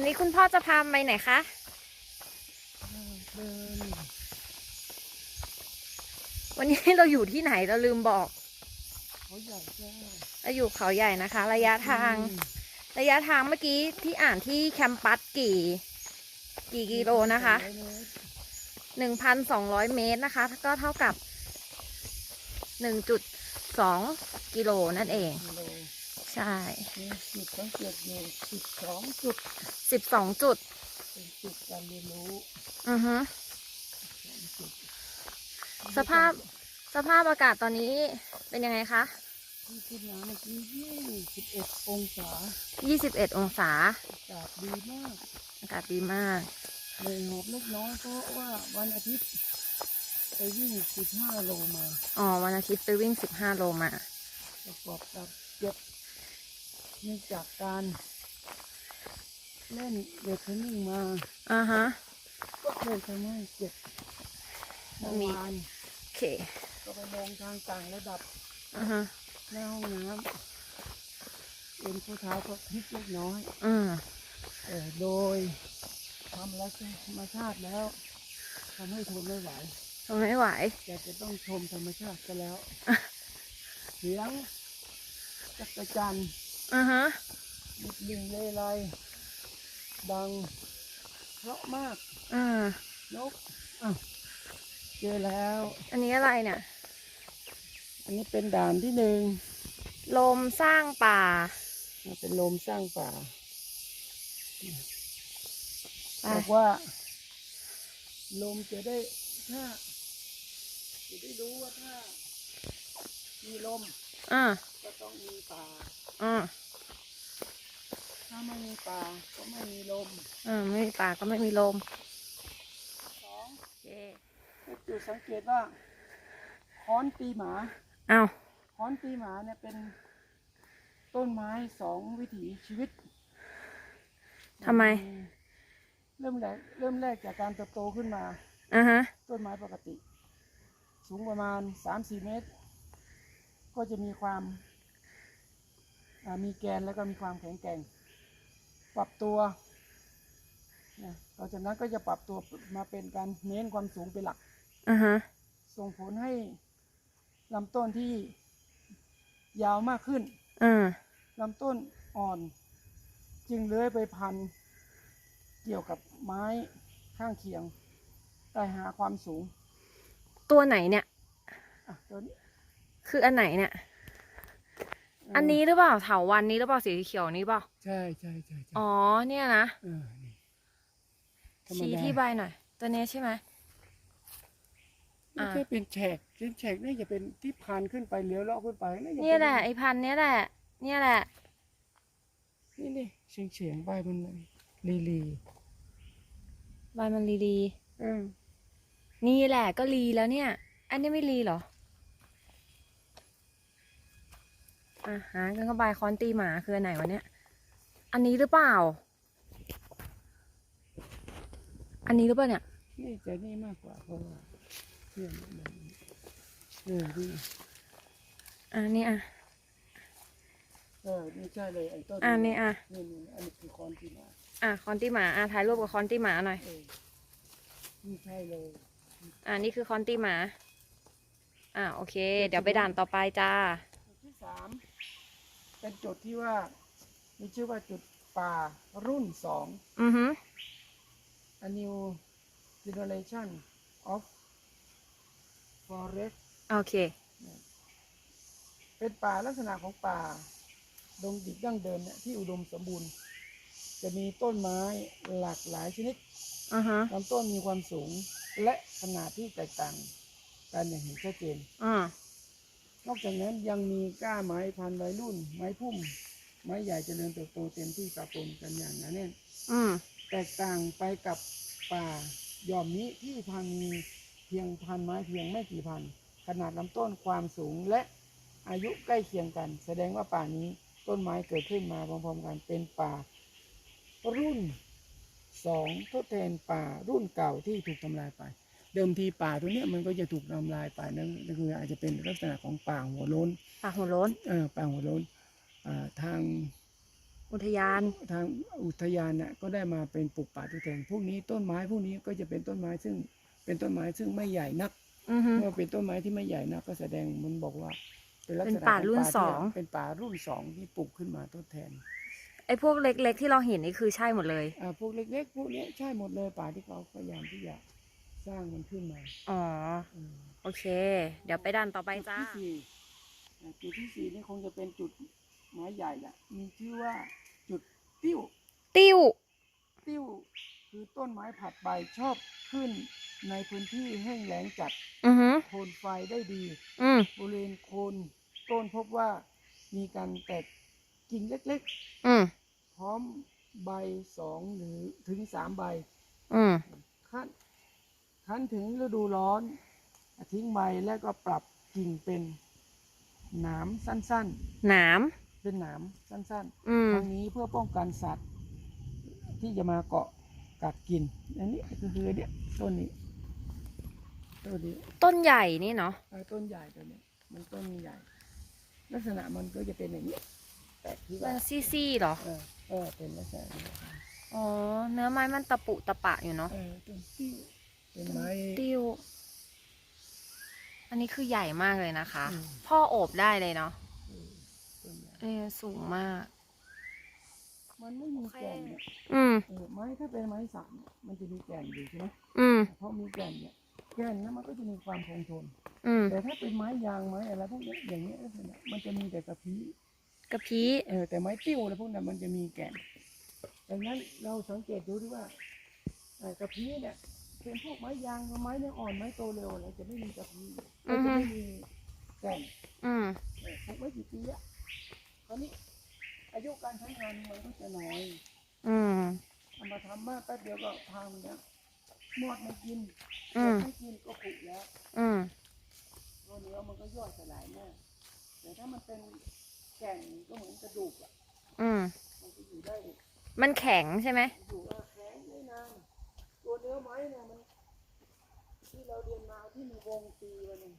วันนี้คุณพ่อจะพาไปไหนคะเดินวันนี้เราอยู่ที่ไหนเราลืมบอกเขาใหญ่แจ้เราอยู่เขาใหญ่นะคะ ระยะทาง ระยะทางเมื่อกี้ที่อ่านที่แคมปัสกี่ กี่กิโลนะคะหนึ่งพันสองร้อยเมตรนะคะ ก็เท่ากับหนึ่งจุดสองกิโลนั่นเองกิโล ใช่มีจุดสังเกตอยู่สิบสองจุดสิบสองจุดเป็นจุดการเรียนรู้อือฮึจุดสภาพสภาพอากาศตอนนี้เป็นยังไงคะที่ขึ้นมาเมื่อกี้ยี่สิบเอ็ดองศายี่สิบเอ็ดองศา อากาศดีมาก อากาศดีมากเลยหอบเล็กน้อยเพราะว่าวันอาทิตย์ไปวิ่งสิบห้าโลมา อ๋อ วันอาทิตย์ไปวิ่งสิบห้าโลมาประกอบกับเจ็บ เนื่องจากการเล่นเวทเทรนนิ่งมา อ่าฮะ ก็เลยทำให้เจ็บเมื่อมี วานโอเค ก็ไปลงทางต่างระดับอ่าฮะหน้าห้องน้ำเป็นผู้เท้าก็พลิกเล็กน้อย อืมเออโดยทำแล้วธรรมชาติแล้วทำให้ทนไม่ไหวทนไม่ไหว แต่จะต้องชมธรรมชาติกันแล้ว เสียงจักรจันทร์ อ่าฮะดิบดิงเลไลดังเพราะมากอ่านกอ้าวเจอแล้ว อันนี้อะไรเนี่ย อันนี้เป็นด่านที่หนึ่งลมสร้างป่ามันเป็นลมสร้างป่าไปบอกว่า ลมจะได้ถ้าจะได้รู้ว่าถ้ามีลม อ่าก็ต้องมีป่าอ่าถ้าไม่มีป่าก็ไม่มีลมอ่าไม่มีป่าก็ไม่มีลมสองโอเคให้จุดสังเกตว่าค้อนปีหมาเอาค้อนปีหมาเนี่ยเป็นต้นไม้สองวิถีชีวิตทำไม เริ่มแรกเริ่มแรกจากการเติบโตขึ้นมาอ่าฮะต้นไม้ปกติ สูงประมาณสามสี่เมตร ก็จะมีความอ่ามีแกนแล้วก็มีความแข็งแกร่ง ปรับตัวนะต่อจากนั้นก็จะปรับตัวมาเป็นการเน้นความสูงเป็นหลักอ่าฮะส่งผลให้ลำต้นที่ยาวมากขึ้นอ่าลำต้นอ่อน จึงเลื้อยไปพันเกี่ยวกับไม้ข้างเคียงแต่หาความสูง ตัวไหนเนี่ย อะตัวนี้ คืออันไหนเนี่ย อันนี้หรือเปล่าเถาวันนี้หรือเปล่าสีเขียวนี้เปล่า ใช่ใช่ใช่ใช่อ๋อ เนี่ยนะ เออนี่ธรรมชี้ดาที่ใบหน่อย ตัวนี้ใช่ไหม ไม่ใช่เป็นแฉกเป็นแฉกนี่จะเป็นที่พันขึ้นไปเลี้ยวเลาะขึ้นไปนี่จเนี่ยแหละไอพันธุ์เนี่ยแหละ เนี่ยแหละ นี่นี่เฉียงเฉียงๆใบมันลีลีใบมันลีลี เออ นี่แหละก็ลีแล้วเนี่ย อันนี้ไม่ลีเหรอ อะหากันก็ใบคอนตีหมาคืออันไหนวะเนี่ย อันนี้หรือเปล่า อันนี้หรือเปล่าเนี่ย นี่จะนี่มากกว่าเพราะว่าเพื่อนมันเออนี่อันนี้อะ เออนี่ใช่เลยไอ้ต้นอันนี้อะ นี่นี่อันนี้คือคอนที่มาอะคอนตีหมาอะถ่ายรูปกับคอนตีหมาหน่อย เออนี่ใช่เลยอะนี่คือคอนตีหมา อะโอเค เดี๋ยวไปด่านต่อไปจ้าจุดที่สาม เป็นจุดที่ว่า มีชื่อว่าจุดป่ารุ่นสอง อือฮึ a new generation of forest โอเค เป็นป่าลักษณะของป่า ดงดิบดั้งเดิมเนี่ยที่อุดมสมบูรณ์ จะมีต้นไม้หลากหลายชนิดอือฮะลำต้นมีความสูงและขนาดที่แตกต่างกันอย่างเห็นชัดเจนอืม นอกจากนั้นยังมีก้าไม้พันธุ์วัยรุ่น ไม้พุ่ม ไม้ใหญ่เจริญเติบโตเต็มที่ปะปนกันอย่างหนาแน่นอืมแตกต่างไปกับป่าหย่อมนี้ที่พันมีเพียงพันไม้เพียงไม่กี่พัน ขนาดลำต้นความสูงและอายุใกล้เคียงกัน แสดงว่าป่านี้ต้นไม้เกิดขึ้นมาพร้อมๆกันเป็นป่า รุ่นสองทดแทนป่ารุ่นเก่าที่ถูกทำลายไป เดิมทีป่าตัวเนี้ยมันก็จะถูกทำลายไปนั่นนั่นคืออาจจะเป็นลักษณะของป่าหัวโล้นปากหัวโล้นเออป่าหัวโล้นอ่าทางอุทยานทางอุทยานน่ะก็ได้มาเป็นปลูกป่าทดแทนพวกนี้ต้นไม้พวกนี้ก็จะเป็นต้นไม้ซึ่งเป็นต้นไม้ซึ่งไม่ใหญ่นักอือฮึเมื่อเป็นต้นไม้ที่ไม่ใหญ่นักก็แสดงมันบอกว่า เป็นลักษเป็นณะป่าขรุ่นที่สองเป็นป่ารุ่นสองที่ปลูกขึ้นมาทดแทนไอ้พวกเล็ก ๆ ที่เราเห็นนี่คือใช่หมดเลยอ่าพวกเล็ก ๆ พวกเนี้ยใช่หมดเลยป่าที่เขาพยายามที่จะ สร้างมันขึ้นมาอ๋อ อืมโอเค เดี๋ยวไปดันต่อไปจ้า จุดที่สี่อ่าจุดที่สี่นี่คงจะเป็นจุดไม้ใหญ่ละมีชื่อว่าจุดติ้ว ติ้ว ติ้วคือต้นไม้ผัดใบชอบขึ้นในพื้นที่แห้งแล้งจัดอือฮึโคนไฟได้ดี อืมบริเวณโคนต้นพบว่ามีการแตกกิ่งเล็กอืมๆ พร้อมใบสองหรือถึงสามใบอืมขั้ นขั้นถึงฤดูร้อน ทิ้งใบแล้วก็ปรับกิ่งเป็นหนามสั้นหนาม ๆ เป็นหนามสั้นอืมๆทางนี้เพื่อป้องกันสัตว์ ที่จะมาเกาะกัดกิน อันนี้ก็คือเนี่ยต้นนี้ต้นนี้ ต้นใหญ่นี่เนาะอ่าต้นใหญ่ตัวเนี้ยมันต้นใหญ่ ลักษณะมันก็จะเป็นอย่างนี้แตกที่มัว่านซี่ๆเหรอ เออเออเป็นลักษณะนี้อ๋อ เนื้อไม้มันตะปุตะปะอยู่เนาะ เออต้นติ้ว เป็นไม้ติ้ว อันนี้คือใหญ่มากเลยนะคะอืมพ่อโอบได้เลยเนาะเออต้นใหญ่เออสูงมาก มันไม่มีแก่นเนี่ยอืม เออไม้ถ้าเป็นไม้สักเนี่ยมันจะมีแก่นอยู่ใช่ไหมอืม เพราะมีแก่นเนี่ยแก่นนะมันก็จะมีความคงทน อืม แต่ถ้าเป็นไม้ยางไม้อะไรพวกเนี้ยอย่างเงี้ยลักษณะมันจะมีแต่กระพี้กระพี้เออแต่ไม้ติ้วอะไรพวกนั้นมันจะมีแก่นดังนั้นเราสังเกตดูดีว่าเอ่อกระพี้เนี่ย เป็นพวกไม้ยางไม้เนื้ออ่อนไม้โตเร็วอะไรจะไม่มีกระพี้ก็จะไม่มีแก่นอืมเออปลูกไว้กี่ปีอะตอนนี้อายุการใช้งานมันก็จะน้อย อืมเอามาทำมากแป๊บเดียวก็พังแล้วหมดไม่กินอืมไม่กินก็ผุแล้ว อืมตัวเนื้อมันก็ย่อยสลายมากแต่ถ้ามันเป็นแก่นก็เหมือนกระดูกอะอืมมันจะอยู่ได้ มันแข็งใช่ไหมอยู่ได้แข็งได้นาน ตัวเนื้อไม้เนี่ยมัน ที่เราเรียนมาที่มีวงปีมันเนี่ย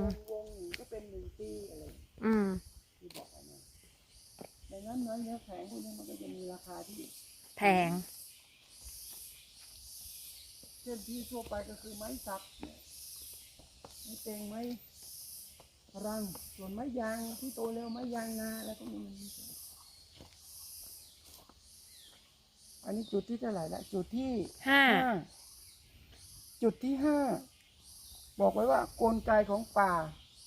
วงวงหนึ่งก็เป็นหนึ่งปีอะไรอืม ที่บอกเอานะดังนั้นเนื้อเนื้อแข็งพวกนี้มันก็จะมีราคาที่แพง เช่นที่ทั่วไปก็คือไม้สักเนี่ยไม้เต็งไม้รังส่วนไม้ยางที่โตเร็วไม้ยางนาอะไรพวกนี้มันมีส่วน อันนี้จุดที่เท่าไหร่ละจุดที่ห้าห้าจุดที่ห้าบอกไว้ว่ากลไกของป่า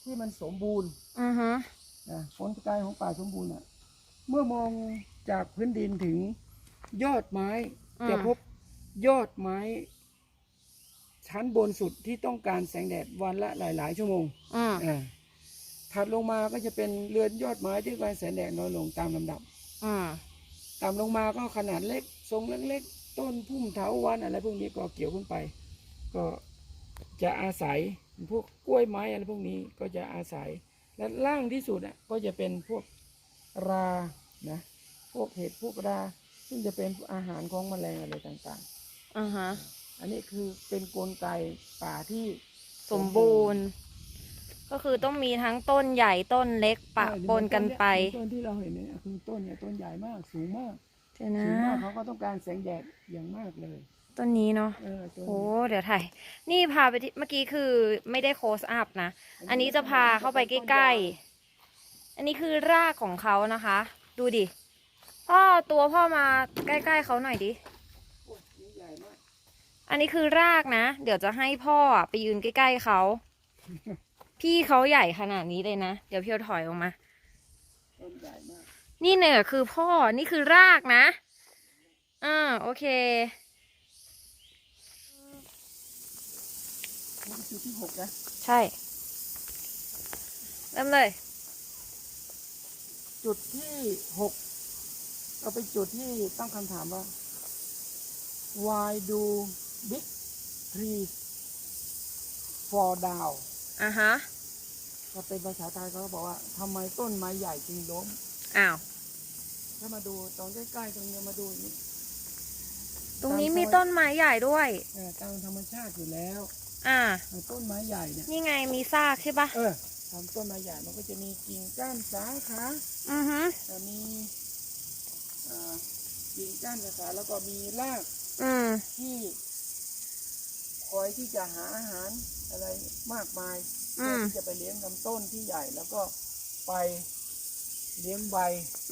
ที่มันสมบูรณ์อือฮึนะกลไกของป่าสมบูรณ์อะ เมื่อมองจากพื้นดินถึงยอดไม้จะพบยอดไม้ ชั้นบนสุดที่ต้องการแสงแดดวันละหลาย ๆ ชั่วโมงอืมอ่าถัดลงมาก็จะเป็นเรือนยอดไม้ที่การแสงแดดน้อยลงตามลำดับอืมต่ำลงมาก็ขนาดเล็ก ทรงเล็กๆ ต้นพุ่มเถาวันอะไรพวกนี้ก็เกี่ยวขึ้นไป ก็จะอาศัยพวกกล้วยไม้อะไรพวกนี้ก็จะอาศัย และล่างที่สุดอะก็จะเป็นพวกรานะพวกเห็ดพวกรา ซึ่งจะเป็นอาหารของแมลงอะไรต่างอือฮะๆอันนี้คือเป็นกลไกป่าที่สมบูรณ์ ก็คือต้องมีทั้งต้นใหญ่ต้นเล็กปะใช่ปนกันไป ต้นที่เราเห็นเนี่ยคือต้นเนี่ยต้นใหญ่มากสูงมาก เดี๋ยวนะสูงมากเขาก็ต้องการแสงแดดอย่างมากเลยต้นนี้เนาะ เออต้นโอ้ นี้เดี๋ยวถ่าย นี่พาไปที่เมื่อกี้คือไม่ได้โคสอัพนะ อันนี้จะพาเข้าไปใกล้ๆ อันนี้คือรากของเขานะคะ ดูดิ พ่อตัวพ่อมาใกล้ๆเขาหน่อยดิโอ้ยนี่ใหญ่มากอันนี้คือรากนะ เดี๋ยวจะให้พ่ออะไปยืนใกล้ๆเขา พี่เขาใหญ่ขนาดนี้เลยนะ เดี๋ยวพี่เอาถอยออกมา ต้นใหญ่มาก นี่เนี่ยคือพ่อ นี่คือรากนะ อ่า โอเคนี่คือจุดที่หกนะ ใช่ เริ่มเลย จุดที่หกก็เป็นจุดที่ตั้งคำถามว่า why do big trees fall down อะฮะก็เป็นภาษาไทยเขาก็บอกว่าทำไมต้นไม้ใหญ่จึงล้ม อ้าว ถ้ามาดูตอนใกล้ๆตรงนี้มาดูอย่างนี้ตรงนี้มีต้นไม้ใหญ่ด้วย เออตามธรรมชาติอยู่แล้ว อ่าเออต้นไม้ใหญ่เนี่ย นี่ไงมีซากใช่ปะเออทำต้นไม้ใหญ่มันก็จะมีกิ่งก้านสาขาอือฮึแต่มีอ่ากิ่งก้านสาขาแล้วก็มีราก อืมที่คอยที่จะหาอาหารอะไรมากมายอืเพื่อมที่จะไปเลี้ยงลำต้นที่ใหญ่แล้วก็ไปเลี้ยงใบ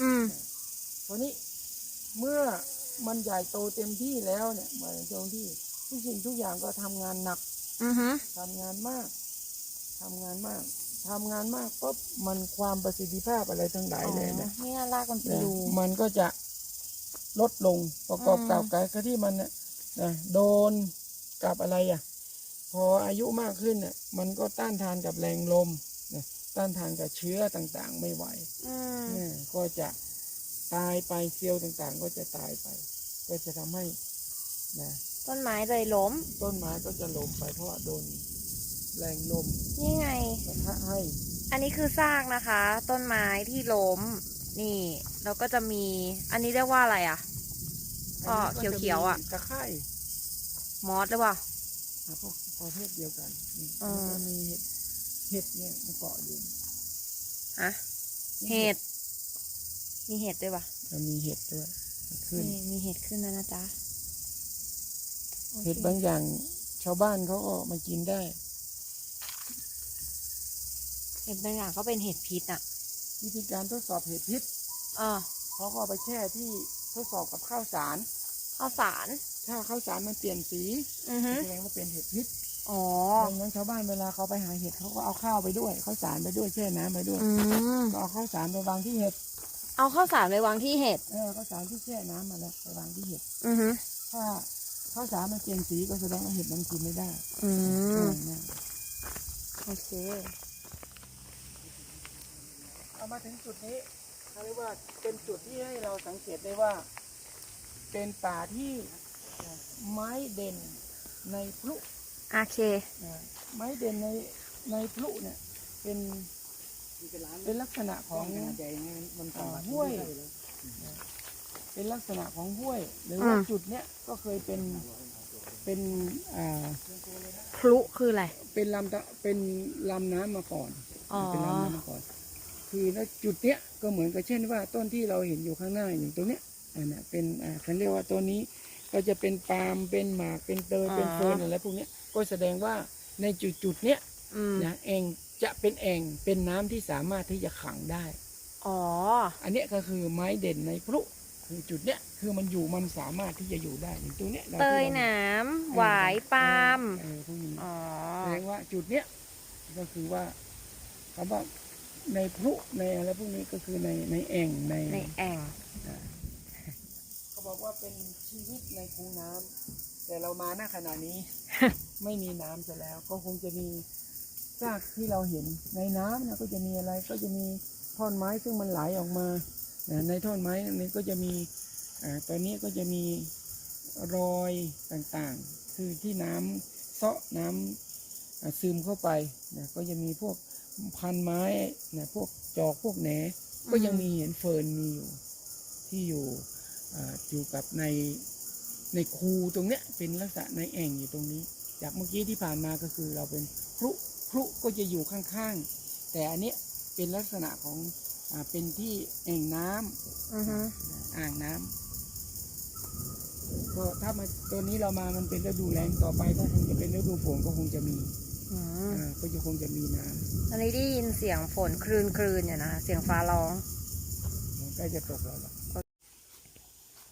อืม ทีนี้เมื่อมันใหญ่โตเต็มที่แล้วเนี่ยใบเต็มที่ทุกสิ่งทุกอย่างก็ทำงานหนักอือฮึทำงานมากทำงานมากทำงานมากปุ๊บมันความประสิทธิภาพอะไรทั้งหลายเลยเนี่ยนี่น่าลากมันไปนะดูมันก็จะลดลงประกอบอืมกับการที่มันเนี่ยนะโดนกับอะไรอะ พออายุมากขึ้นเนี่ยมันก็ต้านทานกับแรงลมนะต้านทานกับเชื้อต่างๆ ไม่ไหวอืมเนี่ยก็จะ ตายไปเซลล์ต่างๆ ก็จะตายไป ก็จะทำให้นะต้นไม้เลยล้ม ต้นไม้ก็จะล้มไปเพราะว่าโดนแรงลมนี่ไงปะทะให้ อันนี้คือซากนะคะ ต้นไม้ที่ล้ม นี่แล้วก็จะมี อันนี้เรียกว่าอะไรอะอ๋ออันนี้ก็จเขียวๆอะมีตะไคร่มอสหรือเปล่าอะพวกประเภทเดียวกันนี่อ่าแล้วก็มีเห็ดเห็ดเนี่ยมันเกาะอยู่ฮะเห็ด มีเห็ดด้วยปะมันมีเห็ดด้วยมันขึ้นนี่มีเห็ดขึ้นแล้วนะจ๊ะโอคเห็ดบางอย่างชาวบ้านเขาก็มากินได้ เห็ดบางอย่างก็เป็นเห็ดพิษอะวิธีการทดสอบเห็ดพิษเออเขาก็เอาไปแช่ที่ทดสอบกับข้าวสาร ข้าวสาร ถ้าข้าวสารมันเปลี่ยนสีอือฮึแสดงว่าเป็นเห็ดพิษอ๋อ ดังนั้นชาวบ้านเวลาเขาไปหาเห็ดเขาก็เอาข้าวไปด้วยข้าวสารไปด้วยแช่น้ำไปด้วยอืมก็เอาข้าวสารไปวางที่เห็ด เอาข้าวสารไปวางที่เห็ด เออข้าวสารที่แช่น้ำมาแล้วไปวางที่เห็ด อือฮึถ้าข้าวสารมันเปลี่ยนสีก็แสดงว่าเห็ดมันกินไม่ได้อืมเออเนี่ยโอเค เอามาถึงจุดนี้เขาเรียกว่าเป็นจุดที่ให้เราสังเกตได้ว่า เป็นป่าที่ไม้เด่นในพลุ โอเค นะไม้เด่นในในพลุเนี่ยเป็น เป็นลักษณะของเอ่อห้วยนะเป็นลักษณะของห้วย หรือว่าอืมจุดเนี้ยก็เคยเป็นเป็นอ่าพลุคืออะไร เป็นลำตะเป็นลำน้ำมาก่อน อ๋อ เป็นลำน้ำมาก่อน คือแล้วจุดเนี้ยก็เหมือนกับเช่นว่าต้นที่เราเห็นอยู่ข้างหน้าอยู่ตรงเนี้ยอันเนี้ยเป็นอ่าเขาเรียกว่าต้นนี้ก็จะเป็นปาล์มเป็นหมากเป็นเตยเป็นเฟิร์นอะไรพวกเนี้ยก็แสดงว่าในจุดจุดๆเนี้ย อืม นะเอง จะเป็นแอ่งเป็นน้ำที่สามารถที่จะขังได้ อ๋อ อันเนี้ยก็คือไม้เด่นในพลุคือจุดเนี้ยคือมันอยู่มันสามารถที่จะอยู่ได้อย่างตัวเนี้ยราเตที่ยราหนามหวายปาล์มเออพวกนี้อ๋อ แสดงว่าจุดเนี้ยก็คือว่าคำว่าในพลุในอะไรพวกนี้ก็คือในในแอ่งในในแอ่ง เขาบอกว่าเป็นชีวิตในคูน้ำแต่เรามาหน้าขณะนี้ ไม่มีน้ำซะแล้ว ก็คงจะมี ซากที่เราเห็นในน้ำนะก็จะมีอะไรก็จะมีท่อนไม้ซึ่งมันไหลออกมานะในท่อนไม้นี้ก็จะมีอ่าตอนนี้ก็จะมีรอยต่างๆ คือที่น้ำเซาะน้ำซึมเข้าไปนะก็จะมีพวกพันไม้นะพวกจอกพวกแหนก็ยังมีเห็นเฟิร์นมีอยู่ที่อยู่อยู่กับในในคูตรงเนี้ยเป็นลักษณะในแอ่งอยู่ตรงนี้ จากเมื่อกี้ที่ผ่านมาก็คือเราเป็นพลุ พลุก็จะอยู่ข้างๆ แต่อันเนี้ยเป็นลักษณะของอ่าเป็นที่แอ่งน้ำอือฮึอ่างน้ำก็ถ้ามาตัวนี้เรามามันเป็นฤดูแล้งต่อไปก็คงจะเป็นฤดูฝนก็คงจะมีอืมอ่าก็จะคงจะมีน้ำตอนนี้ได้ยินเสียงฝนคลืนคลืนๆอยู่นะคะเสียงฟ้าร้องมันใกล้จะตกแล้วล่ะ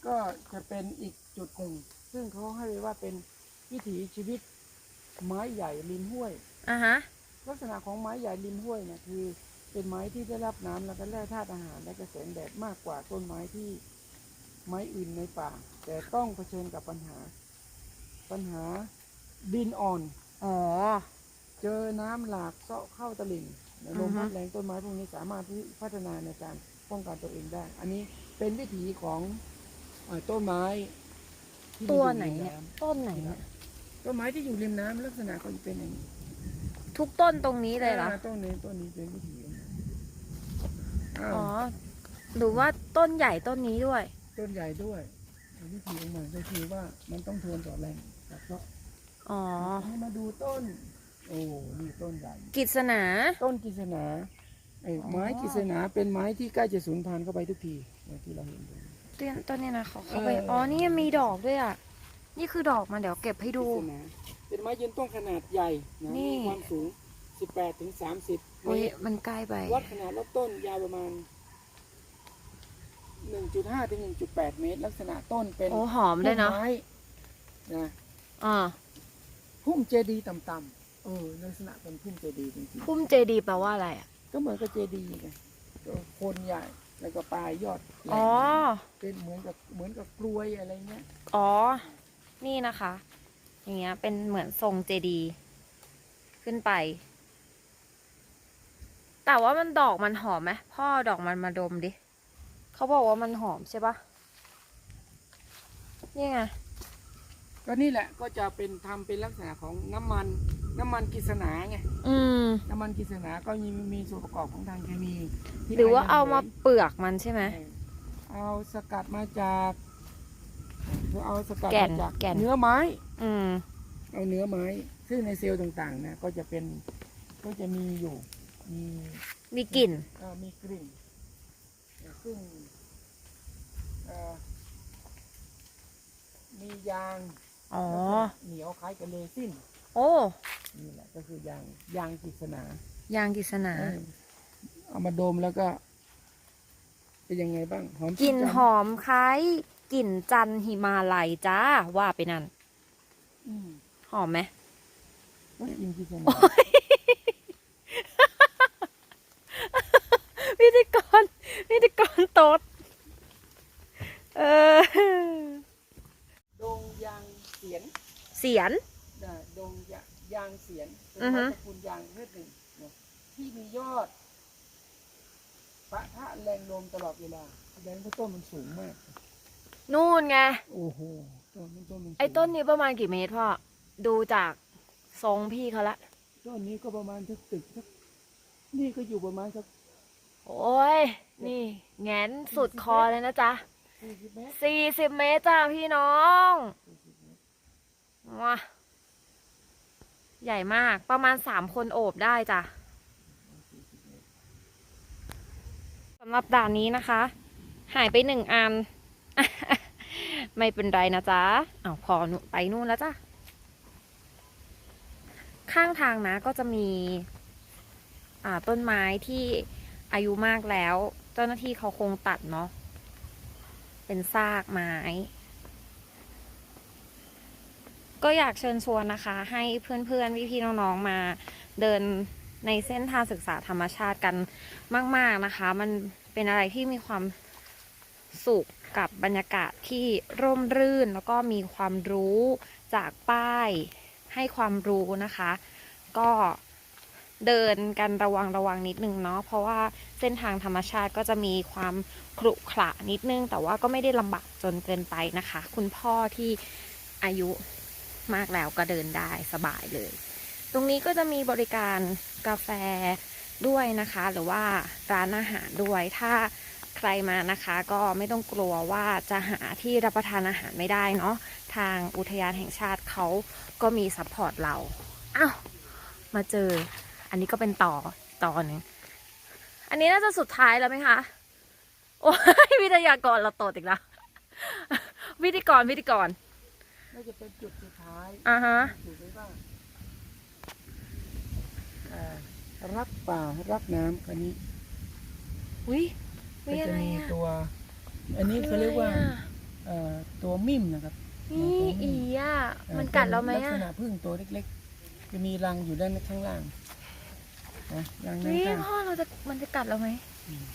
ก็จะเป็นอีกจุดหนึ่ง ซึ่งเขาให้ว่าเป็นวิถีชีวิตไม้ใหญ่ริมห้วย อะฮะ ลักษณะของไม้ใหญ่ริมห้วยเนี่ยคือ เป็นไม้ที่ได้รับน้ำแล้วก็แร่ธาตุอาหารและกระแสงแดดมากกว่าต้นไม้ที่ไม้อื่นในป่า แต่ต้องเผชิญกับปัญหา ปัญหาดินอ่อน อ๋อ เจอน้ำหลากเซาะเข้าตลิ่งลมอือฮะพัดแรงต้นไม้พวกนี้สามารถที่พัฒนาในการป้องกันตัวเองได้ อันนี้เป็นวิถีของเอ่อต้นไม้ที่ตัวอยู่ไหนริมเนี่ยำต้นไหนเนี่ย ต้นไม้ที่อยู่ริมน้ำลักษณะเขาจะเป็นอย่างนี้ ทุกต้นตรงนี้เลยเหรอาต้นนี้ต้นนี้เป็นวิถีของมันอ้าวอ๋อหรือว่าต้นใหญ่ต้นนี้ด้วย ต้นใหญ่ด้วยวิถีของมันก็คือว่ามันต้องทนต่อแรงกัดเซาะอ๋อ ให้มาดูต้น โอ้นี่ต้นใหญ่ กิษณา ต้นกิษณาไอ้อ๋อ ไม้กิษณาเป็นไม้ที่ใกล้จะสูญพันธุ์เข้าไปทุกทีอย่างที่เราเห็นอยู่ต้นต้นนี้นะเขาเข้าไป เอออ๋ อ๋อ นี่ยังมีดอกด้วยอะ นี่คือดอกมันเดี๋ยวเก็บให้ดูปริศนา เป็นไม้ยืนต้นขนาดใหญ่นะนี่ มีความสูง 18ถึง30เมโอ้ยตรมันใกล้ไป วัดขนาดลำต้นยาวประมาณ 1.5ถึง1.8 เมตร ลักษณะต้นเป็นโอ้หอมด้วยเนาะพุ่มไม้นะอ่าพุ่มเจดีย์ต่ำๆเออลักษณะเป็นพุ่มเจดีย์จริงพุ่มเจดีแปลว่าอะไรอะ ๆก็เหมือนกับเจดีย์ไงก็โคนใหญ่แล้วก็ปลายยอดแหลมอ๋อ เป็นเหมือนกับเหมือนกับกลวยอะไรเงี้ย อ๋อ นี่นะคะ อย่างเงี้ยเป็นเหมือนทรงเจดีย์ขึ้นไป แต่ว่ามันดอกมันหอมไหมพ่อดอกมันมาดมดิเขาบอกว่ามันหอมใช่ปะนี่ไงก็นี่แหละก็จะเป็นทำเป็นลักษณะของน้ำมัน น้ำมันกิษณาไงอืมน้ำมันกิษณาก็มีมีส่วนประกอบของทางเคมีที่หรือว่าเอามาให้เปลือกมันใช่ไหมเออเอาสกัดมาจาก คือเอาสกัดแก่นมาจากแก่น เนื้อไม้ อืม เอาเนื้อไม้ ซึ่งในเซลล์ต่างๆนะก็จะเป็นก็จะมีอยู่มีมีกลิ่น เอ่อมีกลิ่นซึ่งเอ่อมียางอ๋อ ลักษณะเหนียวคล้ายกับเลซินโอ้นี่แหละก็คือยางยางกิษณายางกิษณา เออเอามาดมแล้วก็ เป็นยังไงบ้างหอมกลิ่นจังหอมคล้าย กลิ่นจันทร์หิมาลัยจ้าว่าไปนั่นอืมหอมไหมแล้วกินกิษณาพิธีกรพิธีกรโต๊ดเออดงยางเสียนเสียนนะดงยายางเสียนเป็นอือฮึไม้ตระกูลยางชนิดหนึ่งนะที่มียอดปะทะแรงลมตลอดเวลาแสดงว่าต้นมันสูงมาก นู่นไง โอ้โหต้นมันต้นมันสูงไอ้ต้นนี้ประมาณกี่เมตรพ่อ ดูจากทรงพี่เขาละ ต้นนี้ก็ประมาณสักตึกสักนี่ก็อยู่ประมาณสักโอ้ย นี่แงนสุดคอเลยนะจ๊ะสี่สิบเมตรสี่สิบเมตรจ้าพี่น้องสี่สิบเมตรว้าใหญ่มากประมาณสามคนโอบได้จ้ะสี่สิบเมตรสำหรับด่านนี้นะคะ หายไปหนึ่งอัน ไม่เป็นไรนะจ๊ะอ้าวพอนุไปนู่นแล้วจ้ะ ข้างทางนะก็จะมีต้นไม้ที่อายุมากแล้ว เจ้าหน้าที่เขาคงตัดเนาะเป็นซากไม้ ก็อยากเชิญชวนนะคะ ให้เพื่อนๆพี่ๆน้องๆมาเดินในเส้นทางศึกษาธรรมชาติกันมาก ๆนะคะ มันเป็นอะไรที่มีความสุข กับบรรยากาศที่ร่มรื่นแล้วก็มีความรู้จากป้ายให้ความรู้นะคะ ก็เดินกันระวังระวังนิดนึงเนาะเพราะว่าเส้นทางธรรมชาติก็จะมีความขรุขระนิดนึง แต่ว่าก็ไม่ได้ลำบากจนเกินไปนะคะ คุณพ่อที่อายุมากแล้วก็เดินได้สบายเลย ตรงนี้ก็จะมีบริการกาแฟด้วยนะคะ หรือว่าร้านอาหารด้วยถ้า ใครมานะคะก็ไม่ต้องกลัวว่าจะหาที่รับประทานอาหารไม่ได้เนาะทางอุทยานแห่งชาติเขาก็มีซัพพอร์ตเราอ้าวมาเจอ อันนี้ก็เป็นต่อต่อหนึ่งอันนี้น่าจะสุดท้ายแล้วไหมคะ โอ้ยวิทยากรเราโตดอีกแล้ว วิธีกรวิธีกรน่าจะเป็นจุดสุดท้ายอ่าฮะจุดไว้บ้างอ่ารักป่ารักน้ำอันนี้อุ้ย ก็วิอะจะไรมีอะตัว อันนี้เขาเรียกว่าอะไรอะเอ่อตัวมิ่มนะครับนี่อีอะเอ่อมันกัดเราไหมป็นลัอะกษณะพึ่งตัวเล็กๆ จะมีรังอยู่ด้านข้างล่างนะรังด้านนี่ข้างพ่อเราจะมันจะกัดเราไหมอืม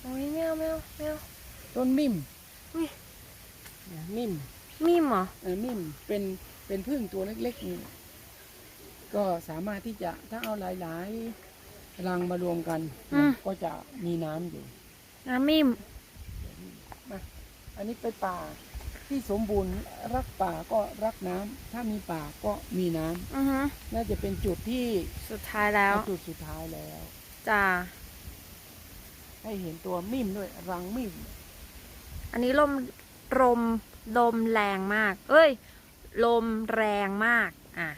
โอ้ยไม่เอาไม่เอาไม่เอาต้นมิ่มอุ๊ย นะมิ่มมิมเหรอเออมิ่มเป็นเป็นพึ่งตัวเล็กๆนี่ก็สามารถที่จะถ้าเอาหลายๆ รังมารวมกันนะก็จะมีน้ำอยู่ น้ำมิมอันนี้เป็นป่าที่สมบูรณ์รักป่าก็รักน้ำถ้ามีป่าก็มีน้ำอือฮึน่าจะเป็นจุดที่สุดท้ายแล้วจุดสุดท้ายแล้ว จ้าให้เห็นตัวมิ่มด้วยรังมิ่มอันนี้ลมลมลมแรงมาก เอ้ย ลมแรงมาก อะ